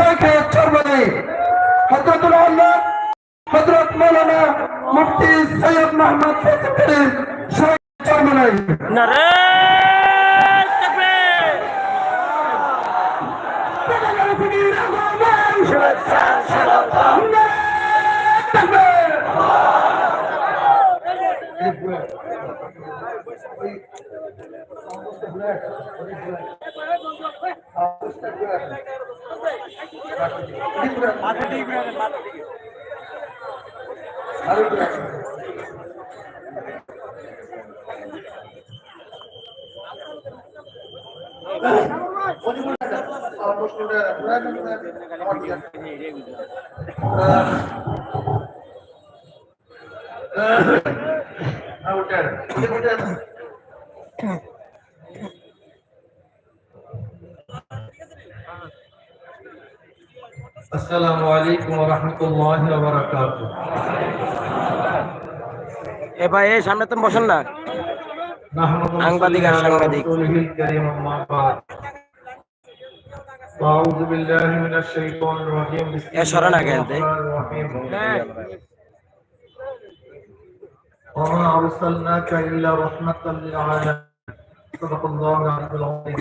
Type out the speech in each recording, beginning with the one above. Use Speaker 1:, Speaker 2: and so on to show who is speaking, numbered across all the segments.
Speaker 1: विषय के अक्षर बने हज़रत हज़रत मौलाना मुफ्ती सैयद मोहम्मद अक्षर बनाए
Speaker 2: নারে তাকবীর শুভেচ্ছা স্বাগতম
Speaker 1: السلام عليكم ورحمة الله وبركاته
Speaker 2: এ ভাই এই সামনে তো বসেন না
Speaker 1: نحمد
Speaker 2: সাংবাদিক আর সাংবাদিক।
Speaker 1: رسوله الكريم أما بعد أعوذ بالله من الشيطان الرجيم بسم
Speaker 2: يا
Speaker 1: الله
Speaker 2: شرنا كانت، إيه؟
Speaker 1: الرحمن الرحيم وما أرسلناك إلا رحمة للعالمين صدق الله العلي العظيم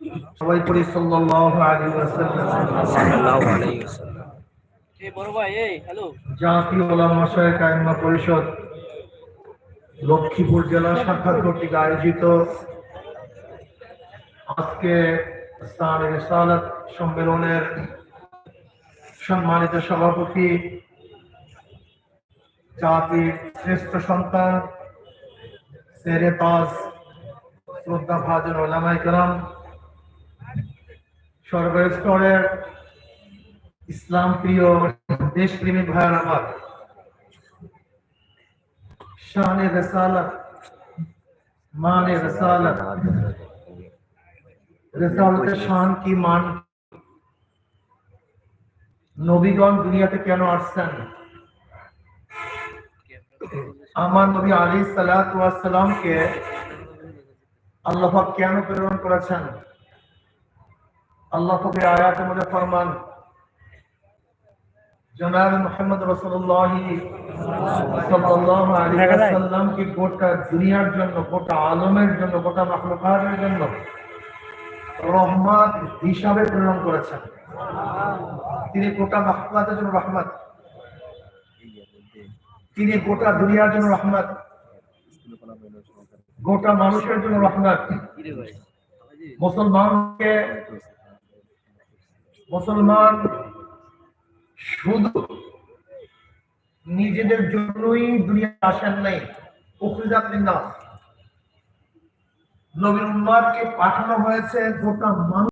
Speaker 1: সবাই পড়ি সাল্লাল্লাহু আলাইহি ওয়াসাল্লাম।
Speaker 2: সাল্লাল্লাহু আলাইহি ওয়াসাল্লাম।
Speaker 1: জাতীয় ওলামা শায়েখ আইম্মা পরিষদ লক্ষ্মীপুর জেলা শাখা কর্তৃক আয়োজিত আজকে স্থান রিসালাত সম্মেলনের সম্মানিত সভাপতি জাতির শ্রেষ্ঠ সন্তান সেরে তাজ শ্রদ্ধা ভাজন ওলামাই কালাম সর্বস্তরের ইসলাম প্রিয় দেশপ্রেমী ভাইয়ের আমার শানে রসালত মানে রসালত। রসালতের শান কি মান? নবীগণ দুনিয়াতে কেন আসছেন? আমার নবী আলী সালাতামকে আল্লাহ কেন প্রেরণ করেছেন? আল্লাহ পাকের আয়াতের মধ্যে ফরমান জনাব মোহাম্মদ রসুল্লাহ সাল্লাল্লাহু আলাইহি ওয়াসাল্লাম কি গোটা দুনিয়ার জন্য গোটা আলমের জন্য গোটা মাখলুকাতের জন্য রহমত হিসাবে প্রেরণ করেছেন। তিনি গোটা মাখলুকাতের জন্য রহমত। তিনি গোটা দুনিয়ার জন্য রহমত। গোটা মানুষের জন্য রহমত। মুসলমানকে মুসলমান শুধু নিজেদের জন্যই দুনিয়া আসেন নাই উখরিজাত নাম নবীন উম্মাদকে পাঠানো হয়েছে গোটা মানুষ।